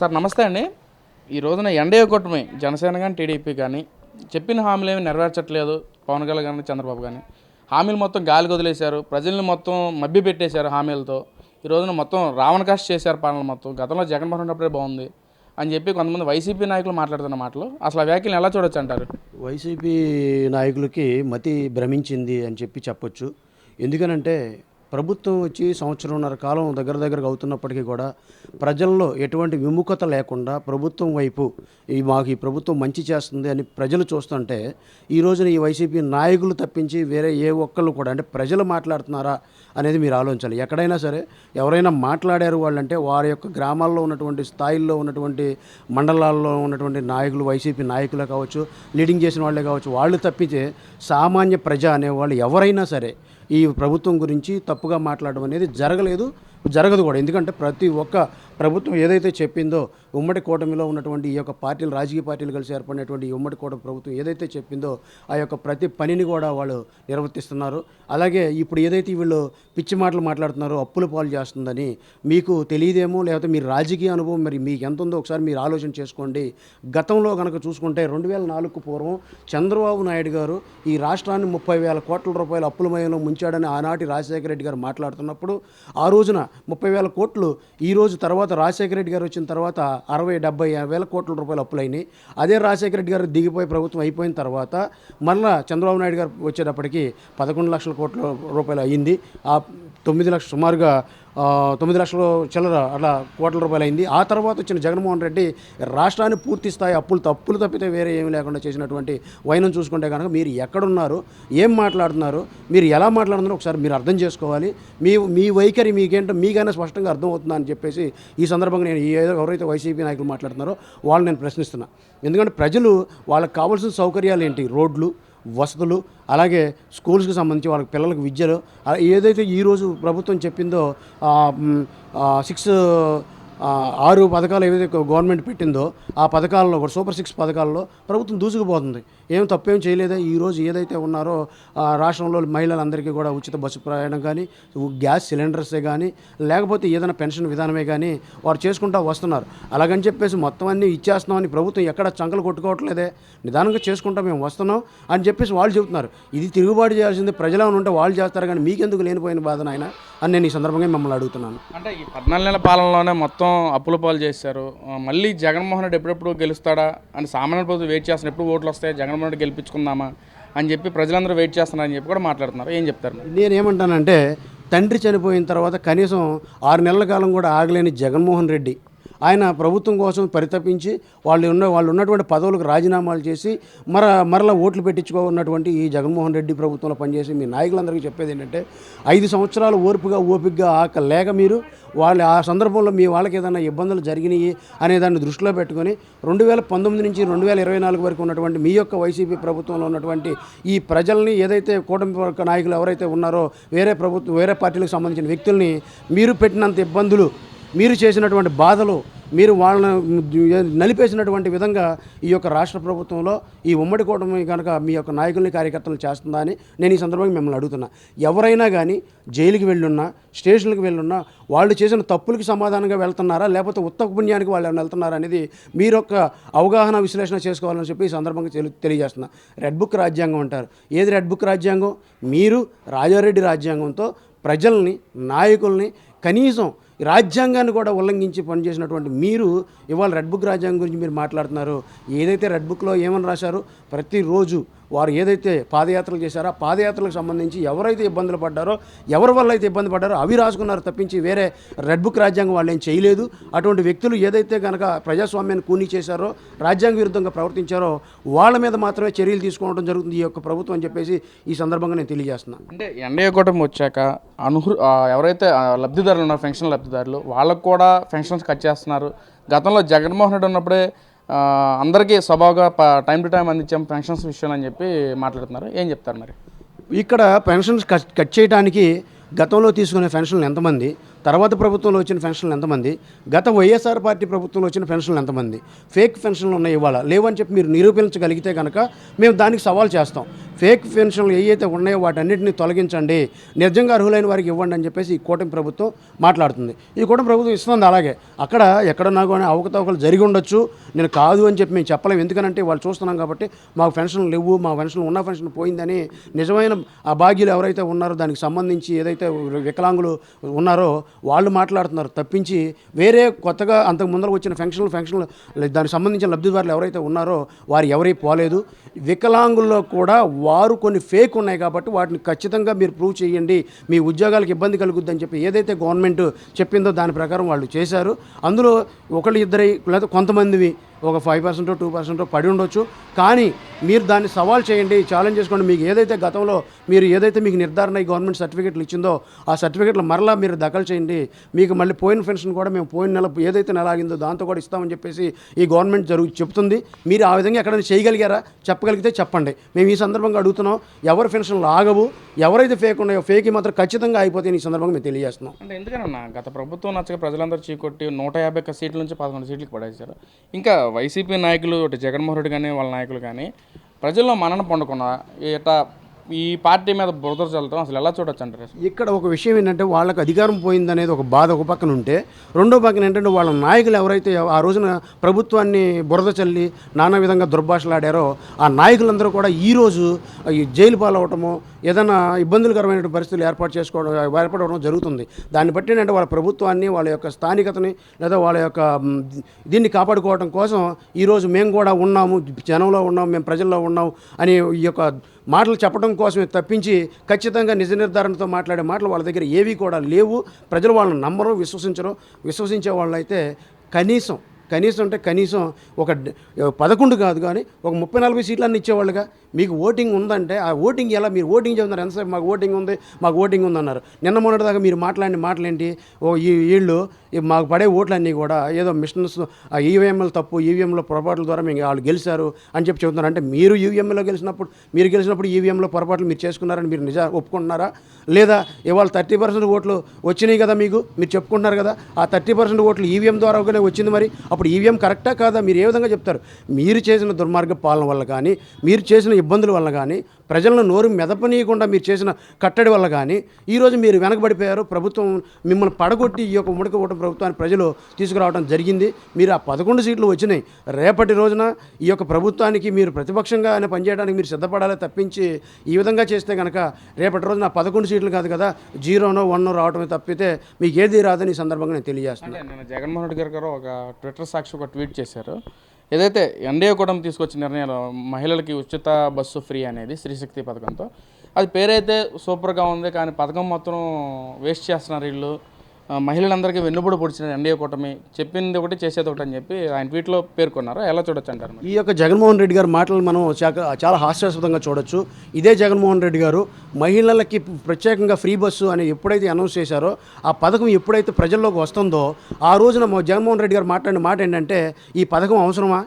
Sir నమస్తే అండి. ఈ రోజున ఎన్డీఏ కూటమి జనసేన కానీ టీడీపీ కానీ చెప్పిన హామీలు ఏమి నెరవేర్చట్లేదు పవన్ కళ్యాణ్ కానీ చంద్రబాబు కానీ హామీలు మొత్తం గాలికి వదిలేశారు ప్రజల్ని మొత్తం మబ్బి పెట్టేశారు హామీలతో. ఈ రోజున మొత్తం రావణకాస్ట్ చేశారు పాలన మొత్తం గతంలో జగన్మోహన్ ఉన్నప్పుడే బాగుంది అని చెప్పి కొంతమంది వైసీపీ నాయకులు మాట్లాడుతున్న మాటలు. అసలు ఆ వ్యాఖ్యలు ఎలా చూడొచ్చు అంటారు? వైసీపీ నాయకులకి మతి భ్రమించింది అని చెప్పి చెప్పొచ్చు. ఎందుకనంటే ప్రభుత్వం వచ్చి సంవత్సరంన్నర కాలం దగ్గర దగ్గరకు అవుతున్నప్పటికీ కూడా ప్రజల్లో ఎటువంటి విముఖత లేకుండా ప్రభుత్వం వైపు ఈ మాకు ఈ ప్రభుత్వం మంచి చేస్తుంది అని ప్రజలు చూస్తుంటే ఈ రోజున ఈ వైసీపీ నాయకులు తప్పించి వేరే ఏ ఒక్కళ్ళు కూడా అంటే ప్రజలు మాట్లాడుతున్నారా అనేది మీరు ఆలోచించాలి. ఎక్కడైనా సరే ఎవరైనా మాట్లాడారు వాళ్ళంటే వారి యొక్క గ్రామాల్లో ఉన్నటువంటి స్థాయిల్లో ఉన్నటువంటి మండలాల్లో ఉన్నటువంటి నాయకులు వైసీపీ నాయకులే కావచ్చు లీడింగ్ చేసిన వాళ్ళే కావచ్చు వాళ్ళు తప్పితే సామాన్య ప్రజ అనేవాళ్ళు ఎవరైనా సరే ఈ ప్రభుత్వం గురించి తప్పుగా మాట్లాడడం అనేది జరగలేదు. జరగదు కూడా. ఎందుకంటే ప్రతి ఒక్క ప్రభుత్వం ఏదైతే చెప్పిందో ఉమ్మడి కూటమిలో ఉన్నటువంటి ఈ యొక్క పార్టీలు రాజకీయ పార్టీలు కలిసి ఏర్పడినటువంటి ఈ ఉమ్మడి కూటమి ప్రభుత్వం ఏదైతే చెప్పిందో ఆ యొక్క ప్రతి పనిని కూడా వాళ్ళు నిర్వర్తిస్తున్నారు. అలాగే ఇప్పుడు ఏదైతే వీళ్ళు పిచ్చి మాటలు మాట్లాడుతున్నారో అప్పుల పాలు చేస్తుందని మీకు తెలియదేమో లేకపోతే మీ రాజకీయ అనుభవం మరి మీకు ఎంత ఉందో ఒకసారి మీరు ఆలోచన చేసుకోండి. గతంలో కనుక చూసుకుంటే రెండు వేల నాలుగుకు పూర్వం చంద్రబాబు నాయుడు గారు ఈ రాష్ట్రాన్ని ముప్పై వేల కోట్ల రూపాయల అప్పులమయంలో ముంచాడని ఆనాటి రాజశేఖర రెడ్డి గారు మాట్లాడుతున్నప్పుడు ఆ రోజున ముప్పై వేల కోట్లు ఈ రోజు తర్వాత రాజశేఖర రెడ్డి గారు వచ్చిన తర్వాత అరవై డెబ్బై వేల కోట్ల రూపాయలు అప్పులైనాయి. అదే రాజశేఖర రెడ్డి గారు దిగిపోయి ప్రభుత్వం అయిపోయిన తర్వాత మళ్ళా చంద్రబాబు నాయుడు గారు వచ్చేటప్పటికి పదకొండు లక్షల కోట్ల రూపాయలు అయ్యింది. ఆ తొమ్మిది లక్షలు సుమారుగా తొమ్మిది లక్షల చిల్లర అట్లా కోట్ల రూపాయలు అయింది. ఆ తర్వాత వచ్చిన జగన్మోహన్ రెడ్డి రాష్ట్రాన్ని పూర్తి స్థాయి అప్పులు తప్పులు తప్పితే వేరే ఏమీ లేకుండా చేసినటువంటి వైనం చూసుకుంటే కనుక మీరు ఎక్కడున్నారు ఏం మాట్లాడుతున్నారు మీరు ఎలా మాట్లాడుతున్నారో ఒకసారి మీరు అర్థం చేసుకోవాలి. మీ మీ వైఖరి మీకేంటో మీకైనా స్పష్టంగా అర్థమవుతుందా అని చెప్పేసి ఈ సందర్భంగా నేను ఏదో ఎవరైతే వైసీపీ నాయకులు మాట్లాడుతున్నారో వాళ్ళు నేను ప్రశ్నిస్తున్నా. ఎందుకంటే ప్రజలు వాళ్ళకి కావాల్సిన సౌకర్యాలు ఏంటి? రోడ్లు వసతులు అలాగే స్కూల్స్కి సంబంధించి వాళ్ళకి పిల్లలకు విద్యలు ఏదైతే ఈరోజు ప్రభుత్వం చెప్పిందో సిక్స్ ఆరు పథకాలు ఏవైతే గవర్నమెంట్ పెట్టిందో ఆ పథకాల్లో కూడా సూపర్ సిక్స్ పథకాల్లో ప్రభుత్వం దూసుకుపోతుంది. ఏం తప్పేం చేయలేదా. ఈరోజు ఏదైతే ఉన్నారో రాష్ట్రంలో మహిళలందరికీ కూడా ఉచిత బస్సు ప్రయాణం కానీ గ్యాస్ సిలిండర్సే కానీ లేకపోతే ఏదైనా పెన్షన్ విధానమే కానీ వారు చేసుకుంటూ వస్తున్నారు. అలాగని చెప్పేసి మొత్తం అన్నీ ఇచ్చేస్తున్నామని ప్రభుత్వం ఎక్కడ చంకలు కొట్టుకోవట్లేదే. నిదానంగా చేసుకుంటా మేము వస్తున్నాం అని చెప్పేసి వాళ్ళు చెబుతున్నారు. ఇది తిరుగుబాటు చేయాల్సింది ప్రజలు ఉంటే వాళ్ళు చేస్తారు కానీ మీకెందుకు లేనిపోయిన బాధ నాయన? అని నేను ఈ సందర్భంగా మిమ్మల్ని అడుగుతున్నాను. అంటే ఈ పద్నాలుగు నెలల పాలనలోనే మొత్తం అప్పుల పాలు చేశారు. మళ్ళీ జగన్మోహన్ రెడ్డి ఎప్పుడెప్పుడు గెలుస్తాడా అని సామాన్య ప్రభుత్వం వెయిట్ చేస్తున్నారు. ఎప్పుడు ఓట్లు వస్తాయి జగన్మోహన్ రెడ్డి గెలిపించుకుందామా అని చెప్పి ప్రజలందరూ వెయిట్ చేస్తున్నారని చెప్పి కూడా మాట్లాడుతున్నారు. ఏం చెప్తారు? నేనేమంటానంటే తండ్రి చనిపోయిన తర్వాత కనీసం ఆరు నెలల కాలం కూడా ఆగలేని జగన్మోహన్ రెడ్డి ఆయన ప్రభుత్వం కోసం పరితపించి వాళ్ళు ఉన్న వాళ్ళు ఉన్నటువంటి పదవులకు రాజీనామాలు చేసి మర మరలా ఓట్లు పెట్టించుకున్నటువంటి ఈ జగన్మోహన్ రెడ్డి ప్రభుత్వంలో పనిచేసి మీ నాయకులందరికీ చెప్పేది ఏంటంటే ఐదు సంవత్సరాలు ఓర్పుగా ఓపికగా ఆక లేక మీరు వాళ్ళు ఆ సందర్భంలో మీ వాళ్ళకి ఏదైనా ఇబ్బందులు జరిగినాయి అనే దాన్ని దృష్టిలో పెట్టుకొని రెండు వేల పంతొమ్మిది నుంచి రెండు వేల ఇరవై నాలుగు వరకు ఉన్నటువంటి మీ యొక్క వైసీపీ ప్రభుత్వంలో ఉన్నటువంటి ఈ ప్రజల్ని ఏదైతే కూటమి వర్గ నాయకులు ఎవరైతే ఉన్నారో వేరే ప్రభుత్వం వేరే పార్టీలకు సంబంధించిన వ్యక్తుల్ని మీరు పెట్టినంత ఇబ్బందులు మీరు చేసినటువంటి బాధలు మీరు వాళ్ళని నలిపేసినటువంటి విధంగా ఈ యొక్క రాష్ట్ర ప్రభుత్వంలో ఈ ఉమ్మడి కూటమి కనుక మీ యొక్క నాయకుల్ని కార్యకర్తలు చేస్తుందా అని నేను ఈ సందర్భంగా మిమ్మల్ని అడుగుతున్నా. ఎవరైనా కానీ జైలుకి వెళ్ళున్నా స్టేషన్లకు వెళ్ళున్నా వాళ్ళు చేసిన తప్పులకి సమాధానంగా వెళ్తున్నారా లేకపోతే ఉత్తమ పుణ్యానికి వాళ్ళు ఏమైనా వెళ్తున్నారా అనేది మీరు అవగాహన విశ్లేషణ చేసుకోవాలని చెప్పి ఈ సందర్భంగా తెలియజేస్తున్నా. రెడ్ బుక్ రాజ్యాంగం అంటారు. ఏది రెడ్ బుక్ రాజ్యాంగం? మీరు రాజారెడ్డి రాజ్యాంగంతో ప్రజల్ని నాయకుల్ని కనీసం రాజ్యాంగాన్ని కూడా ఉల్లంఘించి పనిచేసినటువంటి మీరు ఇవాళ రెడ్ బుక్ రాజ్యాంగం గురించి మీరు మాట్లాడుతున్నారు. ఏదైతే రెడ్ బుక్లో ఏమని రాశారో ప్రతిరోజు వారు ఏదైతే పాదయాత్రలు చేశారో ఆ పాదయాత్రలకు సంబంధించి ఎవరైతే ఇబ్బందులు పడ్డారో ఎవరి వల్ల అయితే ఇబ్బంది పడ్డారో అవి రాసుకున్నారు తప్పించి వేరే రెడ్ బుక్ రాజ్యాంగం వాళ్ళు ఏం చేయలేదు. అటువంటి వ్యక్తులు ఏదైతే కనుక ప్రజాస్వామ్యాన్ని కూనీ చేశారో రాజ్యాంగ విరుద్ధంగా ప్రవర్తించారో వాళ్ళ మీద మాత్రమే చర్యలు తీసుకోవడం జరుగుతుంది ఈ యొక్క ప్రభుత్వం అని చెప్పేసి ఈ సందర్భంగా నేను తెలియజేస్తున్నాను. అంటే ఎన్డీఏ కూటమి వచ్చాక అనుహు ఎవరైతే లబ్ధిదారులు ఉన్నారు పెన్షన్ లబ్ధిదారులు వాళ్ళకు కూడా పెన్షన్స్ కట్ చేస్తున్నారు. గతంలో జగన్మోహన్ రెడ్డి ఉన్నప్పుడే అందరికీ స్వభావగా టైం టు టైం అందించాం పెన్షన్స్ విషయం అని చెప్పి మాట్లాడుతున్నారు. ఏం చెప్తారు మరి? ఇక్కడ పెన్షన్స్ కట్ కట్ చేయడానికి గతంలో తీసుకునే పెన్షన్లు ఎంతమంది? తర్వాత ప్రభుత్వంలో వచ్చిన పెన్షన్లు ఎంతమంది? గత వైఎస్ఆర్ పార్టీ ప్రభుత్వంలో వచ్చిన పెన్షన్లు ఎంతమంది? ఫేక్ పెన్షన్లు ఉన్నాయి ఇవాళ. లేవని చెప్పి మీరు నిరూపించగలిగితే కనుక మేము దానికి సవాల్ చేస్తాం. ఫేక్ పెన్షన్లు ఏవైతే ఉన్నాయో వాటన్నిటిని తొలగించండి. నిజంగా అర్హులైన వారికి ఇవ్వండి అని చెప్పేసి ఈ కూటమి ప్రభుత్వం మాట్లాడుతుంది. ఈ కూటమి ప్రభుత్వం ఇస్తుంది అలాగే. అక్కడ ఎక్కడ కానీ అవకతవకలు జరిగి ఉండొచ్చు. నేను కాదు అని చెప్పి మేము చెప్పలేము. ఎందుకనంటే వాళ్ళు చూస్తున్నాం కాబట్టి మాకు పెన్షన్లు లేవు మా పెన్షన్ ఉన్న పెన్షన్ పోయిందని నిజమైన ఆ భాగ్యులు ఎవరైతే ఉన్నారో దానికి సంబంధించి ఏదైతే వికలాంగులు ఉన్నారో వాళ్ళు మాట్లాడుతున్నారు. తప్పించి వేరే కొత్తగా అంతకు ముందర వచ్చిన ఫంక్షన్లు ఫంక్షన్లు దానికి సంబంధించిన లబ్ధిదారులు ఎవరైతే ఉన్నారో వారు ఎవరై పోలేదు. వికలాంగుల్లో కూడా వారు కొన్ని ఫేక్ ఉన్నాయి కాబట్టి వాటిని ఖచ్చితంగా మీరు ప్రూవ్ చేయండి. మీ ఉద్యోగాలకు ఇబ్బంది కలుగుద్దని చెప్పి ఏదైతే గవర్నమెంట్ చెప్పిందో దాని ప్రకారం వాళ్ళు చేశారు. అందులో ఒకళ్ళు ఇద్దరు లేదా కొంతమందివి ఒక ఫైవ్ పర్సెంట్ టూ పర్సెంట్ పడి ఉండొచ్చు. కానీ మీరు దాన్ని సవాల్ చేయండి ఛాలెంజ్ చేసుకోండి. మీకు ఏదైతే గతంలో మీరు ఏదైతే మీకు నిర్ధారణ ఈ గవర్నమెంట్ సర్టిఫికెట్లు ఇచ్చిందో ఆ సర్టిఫికెట్లు మరలా మీరు దఖలు చేయండి. మీకు మళ్ళీ పోయిన పెన్షన్ కూడా మేము పోయిన నెల ఏదైతే నెల ఆగిందో దాంతో కూడా ఇస్తామని చెప్పేసి ఈ గవర్నమెంట్ జరుగు చెప్తుంది. మీరు ఆ విధంగా ఎక్కడైనా చేయగలిగారా? చెప్పగలిగితే చెప్పండి. మేము ఈ సందర్భంగా అడుగుతున్నాం ఎవరి పెన్షన్లు ఆగవు ఎవరైతే ఫేక్ ఉన్నాయో ఫేక్ మాత్రం ఖచ్చితంగా అయిపోతాయి ఈ సందర్భంగా మేము తెలియజేస్తున్నాం. అంటే ఎందుకన్నా గత ప్రభుత్వం నచ్చక ప్రజలందరూ చీకొట్టి నూట యాభై ఒక్క సీట్ల నుంచి పదకొండు సీట్లకు పడేశారు. ఇంకా వైసీపీ నాయకులు జగన్మోహన్ రెడ్డి కానీ వాళ్ళ నాయకులు కానీ ప్రజల్లో మనన పండుకున్న ఇట ఈ పార్టీ మీద బురద చల్లటం అసలు ఎలా చూడొచ్చు అంటారు ఇక్కడ ఒక విషయం ఏంటంటే వాళ్ళకి అధికారం పోయిందనేది ఒక బాధ ఒక పక్కన ఉంటే రెండో పక్కన ఏంటంటే వాళ్ళ నాయకులు ఎవరైతే ఆ రోజున ప్రభుత్వాన్ని బురద చల్లి నానా విధంగా దుర్భాషలాడారో ఆ నాయకులందరూ కూడా ఈరోజు ఈ జైలు పాలవటము ఏదైనా ఇబ్బందులకరమైన పరిస్థితులు ఏర్పాటు చేసుకోవడం ఏర్పడవడం జరుగుతుంది. దాన్ని బట్టి ఏంటంటే వాళ్ళ ప్రభుత్వాన్ని వాళ్ళ యొక్క స్థానికతని లేదా వాళ్ళ యొక్క దీన్ని కాపాడుకోవడం కోసం ఈరోజు మేము కూడా ఉన్నాము జనంలో ఉన్నాం మేము ప్రజల్లో ఉన్నాం అని ఈ యొక్క మాటలు చెప్పడం కోసమే తప్పించి ఖచ్చితంగా నిజ నిర్ధారణతో మాట్లాడే మాటలు వాళ్ళ దగ్గర ఏవి కూడా లేవు. ప్రజలు వాళ్ళని నమ్మరు విశ్వసించరు. విశ్వసించే వాళ్ళైతే కనీసం కనీసం అంటే కనీసం ఒక పదకొండు కాదు కానీ ఒక ముప్పై నలభై సీట్లన్నీ ఇచ్చేవాళ్ళుగా. మీకు ఓటింగ్ ఉందంటే ఆ ఓటింగ్ ఎలా? మీరు ఓటింగ్ చెబుతున్నారు ఎంతసేపు మాకు ఓటింగ్ ఉంది? మాకు ఓటింగ్ ఉందన్నారు. నిన్న మొన్నటిదాకా మీరు మాట్లాడిన మాటలేంటి? ఓ ఈ వీళ్ళు మాకు పడే ఓట్లన్నీ కూడా ఏదో మిషన్స్ ఆ ఈవీఎంలు తప్పు ఈవీఎంలో పొరపాట్ల ద్వారా మేము వాళ్ళు గెలిచారు అని చెప్పి చెబుతున్నారు. అంటే మీరు ఈవీఎంలో గెలిచినప్పుడు మీరు గెలిచినప్పుడు ఈవీఎంలో పొరపాట్లు మీరు చేసుకున్నారని మీరు నిజా ఒప్పుకుంటున్నారా? లేదా ఇవాళ థర్టీ పర్సెంట్ ఓట్లు వచ్చినాయి కదా మీకు మీరు చెప్పుకుంటున్నారు కదా ఆ థర్టీ పర్సెంట్ ఓట్లు ఈవీఎం ద్వారానే వచ్చింది మరి అప్పుడు ఈవీఎం కరెక్టా కాదా? మీరు ఏ విధంగా చెప్తారు? మీరు చేసిన దుర్మార్గ పాలన వల్ల కానీ మీరు చేసిన ఇబ్బందుల వల్ల కానీ ప్రజలను నోరు మెదపనీయకుండా మీరు చేసిన కట్టడి వల్ల కానీ ఈరోజు మీరు వెనకబడిపోయారు. ప్రభుత్వం మిమ్మల్ని పడగొట్టి ఈ యొక్క ముడక ఓటు ప్రభుత్వాన్ని ప్రజలు తీసుకురావడం జరిగింది. మీరు ఆ పదకొండు సీట్లు వచ్చినాయి. రేపటి రోజున ఈ యొక్క ప్రభుత్వానికి మీరు ప్రతిపక్షంగా ఆయన పనిచేయడానికి మీరు సిద్ధపడాలి తప్పించి ఈ విధంగా చేస్తే కనుక రేపటి రోజున ఆ పదకొండు సీట్లు కాదు కదా జీరోనో వన్నో రావడమే తప్పితే మీకు ఏది రాదని ఈ సందర్భంగా నేను తెలియజేస్తున్నాను. జగన్మోహన్ రెడ్డి గారు గారు ఒక ట్విట్టర్ సాక్షి ఒక ట్వీట్ చేశారు. ఏదైతే ఎన్డీఏ కూటమి తీసుకొచ్చిన నిర్ణయాలు మహిళలకి ఉచిత బస్సు ఫ్రీ అనేది స్త్రీశక్తి పథకంతో అది పేరైతే సూపర్గా ఉంది కానీ పథకం మొత్తం వేస్ట్ చేస్తున్నారు వీళ్ళు. మహిళలందరికీ వెన్నుబడి పొడిచిన ఎన్డీఏ కూటమి చెప్పింది ఒకటి చేసేది ఒకటి అని చెప్పి ఆయన ట్వీట్లో పేర్కొన్నారు. ఎలా చూడొచ్చు అంటారు ఈ యొక్క జగన్మోహన్ రెడ్డి గారి మాటలు మనం చాక- చాలా హాస్యాస్పదంగా చూడొచ్చు. ఇదే జగన్మోహన్ రెడ్డి గారు మహిళలకి ప్రత్యేకంగా ఫ్రీ బస్సు అని ఎప్పుడైతే అనౌన్స్ చేశారో ఆ పథకం ఎప్పుడైతే ప్రజల్లోకి వస్తుందో ఆ రోజున జగన్మోహన్ రెడ్డి గారు మాట్లాడిన మాట ఏంటంటే ఈ పథకం అవసరమా?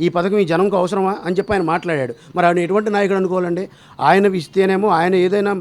ఈ పథకం ఈ జనంకు అవసరమా అని చెప్పి ఆయన మాట్లాడాడు. మరి ఆయన ఎటువంటి నాయకుడు అనుకోవాలండి? ఆయన ఇస్తేనేమో ఆయన ఏదైనా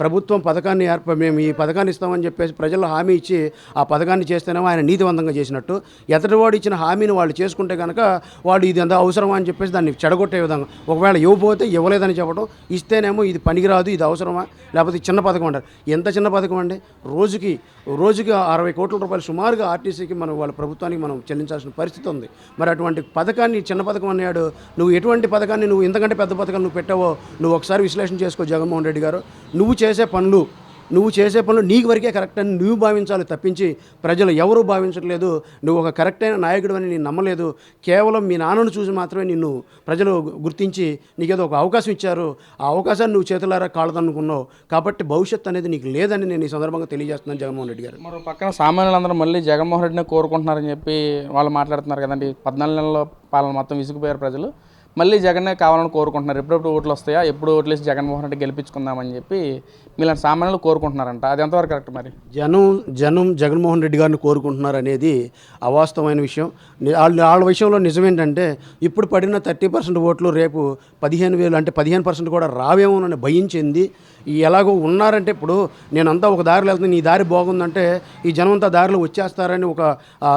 ప్రభుత్వం పథకాన్ని ఏర్ప మేము ఈ పథకాన్ని ఇస్తామని చెప్పేసి ప్రజల్లో హామీ ఇచ్చి ఆ పథకాన్ని చేస్తేనేమో ఆయన నీతివంతంగా చేసినట్టు. ఎతటివాడు ఇచ్చిన హామీని వాళ్ళు చేసుకుంటే కనుక వాడు ఇది ఎంత అవసరమా అని చెప్పేసి దాన్ని చెడగొట్టే విధంగా. ఒకవేళ ఇవ్వబోతే ఇవ్వలేదని చెప్పడం ఇస్తేనేమో ఇది పనికిరాదు ఇది అవసరమా? లేకపోతే చిన్న పథకం అంటారు. ఎంత చిన్న పథకం అండి? రోజుకి రోజుకి అరవై కోట్ల రూపాయలు సుమారుగా ఆర్టీసీకి మనం వాళ్ళ ప్రభుత్వానికి మనం చెల్లించాల్సిన పరిస్థితి ఉంది. మరి అటువంటి పథకాన్ని చిన్న పథకం అన్నాడు. నువ్వు ఎటువంటి పథకాన్ని నువ్వు ఇంతకంటే పెద్ద పథకం నువ్వు పెట్టావో నువ్వు ఒకసారి విశ్లేషణ చేసుకో జగన్మోహన్ రెడ్డి గారు. నువ్వు చేసే పనులు నువ్వు చేసే పనులు నీకు వరకే కరెక్ట్ అని నువ్వు భావించాలి తప్పించి ప్రజలు ఎవరూ భావించట్లేదు. నువ్వు ఒక కరెక్ట్ అయిన నాయకుడు అని నేను నమ్మలేదు. కేవలం మీ నాన్నను చూసి మాత్రమే నిన్ను ప్రజలు గుర్తించి నీకేదో ఒక అవకాశం ఇచ్చారు. ఆ అవకాశాన్ని నువ్వు చేతులారా కాళ్ళదనుకున్నావు కాబట్టి భవిష్యత్తు అనేది నీకు లేదని నేను ఈ సందర్భంగా తెలియజేస్తున్నాను జగన్మోహన్ రెడ్డి గారు. మరో పక్కన సామాన్యులందరూ మళ్ళీ జగన్మోహన్ రెడ్డిని కోరుకుంటున్నారని చెప్పి వాళ్ళు మాట్లాడుతున్నారు కదండి. పద్నాలుగు నెలల పాలన మొత్తం విసిగిపోయారు ప్రజలు. మళ్ళీ జగన్నే కావాలని కోరుకుంటున్నారు. ఎప్పుడెప్పుడు ఓట్లు వస్తాయా? ఎప్పుడు ఓట్లు వేసి జగన్మోహన్ రెడ్డి గెలిపించుకుందామని చెప్పి మీలాంటి సామాన్యులు కోరుకుంటున్నారంట. అది ఎంతవరకు కరెక్ట్ మరి? జనం జనం జగన్మోహన్ రెడ్డి గారిని కోరుకుంటున్నారు అనేది అవాస్తవమైన విషయం. వాళ్ళ వాళ్ళ విషయంలో నిజమేంటంటే ఇప్పుడు పడిన థర్టీ పర్సెంట్ ఓట్లు రేపు పదిహేను వేలు అంటే పదిహేను పర్సెంట్ కూడా రావేమోనని భయించింది ఎలాగో ఉన్నారంటే ఇప్పుడు నేనంతా ఒక దారిలో వెళ్తాను నీ దారి బాగుందంటే ఈ జనం అంతా దారిలో వచ్చేస్తారని ఒక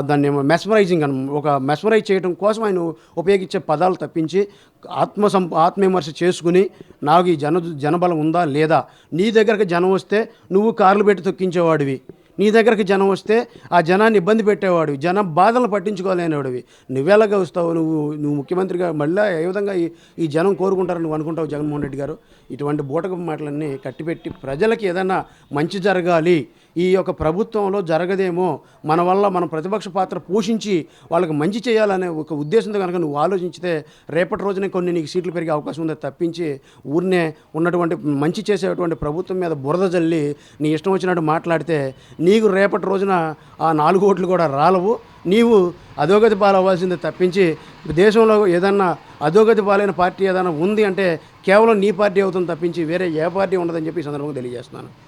దాన్ని మెస్మరైజింగ్ అని ఒక మెస్మరైజ్ చేయడం కోసం ఆయన ఉపయోగించే పదాలు తప్పించి ఆత్మ సం ఆత్మవిమర్శ చేసుకుని నాకు ఈ జన జనబలం ఉందా లేదా? నీ దగ్గరకు జనం వస్తే నువ్వు కార్లు పెట్టి తొక్కించేవాడివి. నీ దగ్గరికి జనం వస్తే ఆ జనాన్ని ఇబ్బంది పెట్టేవాడివి. జనం బాధలను పట్టించుకోలేనివాడివి. నువ్వెలాగా వస్తావు? నువ్వు నువ్వు ముఖ్యమంత్రిగా మళ్ళీ ఏ విధంగా ఈ ఈ జనం కోరుకుంటారని నువ్వు అనుకుంటావు జగన్మోహన్ రెడ్డి గారు? ఇటువంటి బూటకపు మాటలన్నీ కట్టిపెట్టి ప్రజలకి ఏదైనా మంచి జరగాలి. ఈ యొక్క ప్రభుత్వంలో జరగదేమో మన వల్ల మనం ప్రతిపక్ష పాత్ర పోషించి వాళ్ళకి మంచి చేయాలనే ఒక ఉద్దేశంతో కనుక నువ్వు ఆలోచించితే రేపటి రోజునే కొన్ని నీకు సీట్లు పెరిగే అవకాశం ఉంది తప్పించి ఊరినే ఉన్నటువంటి మంచి చేసేటువంటి ప్రభుత్వం మీద బురద జల్లి నీ ఇష్టం వచ్చినట్టు మాట్లాడితే నీకు రేపటి రోజున ఆ నాలుగు ఓట్లు కూడా రాలవు. నీవు అధోగతి పాలవ్వాల్సిందే తప్పించి దేశంలో ఏదన్నా అధోగతి పాలైన పార్టీ ఏదైనా ఉంది అంటే కేవలం నీ పార్టీ అవుతుంది తప్పించి వేరే ఏ పార్టీ ఉండదని చెప్పి సందర్భంగా తెలియజేస్తున్నాను.